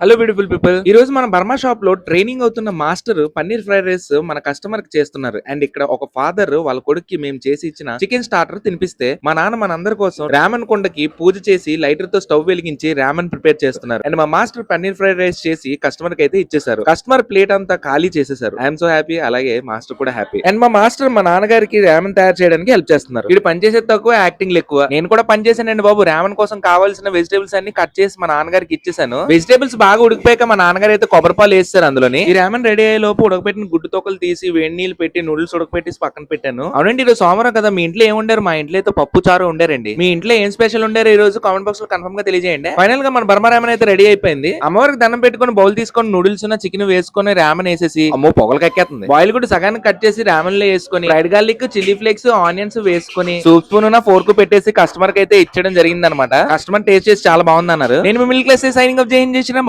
Hello beautiful people ఈ రోజు మన బర్మా షాప్లో ట్రైనింగ్ అవుతున్న మాస్టర్ పన్నీర్ ఫ్రైడ్ రైస్ మన కస్టమర్కి చేస్తున్నారు. అండ్ ఇక్కడ ఒక ఫాదర్ వాళ్ళ కొడుక్కి మేము చేసి ఇచ్చిన చికెన్ స్టార్టర్ తినిపిస్తే మా నాన్న మనందరి కోసం రామన్ కొండకి పూజ చేసి లైటర్తో స్టవ్ వెలిగించి రామన్ ప్రిపేర్ చేస్తున్నారు. అండ్ మా మాస్టర్ పన్నీర్ ఫ్రైడ్ రైస్ చేసి కస్టమర్కి అయితే ఇచ్చేసారు కస్టమర్ ప్లేట్ అంతా ఖాళీ చేసేసారు ఐఎమ్ సో హ్యాపీ అలాగే మాస్టర్ కూడా హ్యాపీ అండ్ మా మాస్టర్ మా నాన్నగారికి రామన్ తయారు చేయడానికి హెల్ప్ చేస్తున్నారు. వీడు పని తక్కువ యాక్టింగ్ ఎక్కువ. నేను కూడా పనిచేశానండి బాబు. రామన్ కోసం కావాల్సిన వెజిటేబుల్స్ అన్ని కట్ చేసి మా నాన్నగారికి ఇచ్చేసాను వెజిటేబుల్స్ బాగా ఉడికిపోయాక మా నాన్నగారు అయితే కొబ్బరి పాలు వేస్తారు అందులోని. ఈ రామన్ రెడీ అయ్యే లోపు ఉడకపెట్టిన గుడ్డు తొక్కలు తీసి వేడి నీళ్ళు పెట్టి నూడిల్స్ ఉడకపెట్టేసి పక్కన పెట్టాను. అవునండి ఈరోజు సోమవారం కదా మీ ఇంట్లో ఏముండారు మా ఇంట్లో అయితే పప్పు చారు ఉండారండి మీ ఇంట్లో ఏం స్పెషల్ ఉండారు ఈ రోజు కామెంట్ బాక్స్లో కన్ఫర్మ్గా తెలియజేయండి. ఫైనల్గా మన బర్మా రామన్ అయితే రెడీ అయిపోయింది. అమ్మవారికి దండం పెట్టుకొని బౌల్ తీసుకొని నూడిల్స్ ఉన్న చికెన్ వేసుకొని రామన్ వేసేసి అమ్మో పొగలు కక్కేస్తుంది బాయిల్ కూడా సగానికి కట్ చేసి రామన్లో వేసుకొని fried garlic chilli flakes onions వేసుకొని సూప్ స్పూన్ ఉన్న ఫోర్క్ పెట్టేసి కస్టమర్కి అయితే ఇచ్చడం జరిగింది అనమాట కస్టమర్ టేస్ట్ చేసి చాలా బాగుంది అన్నారు నేను milk class signing up change చేసిన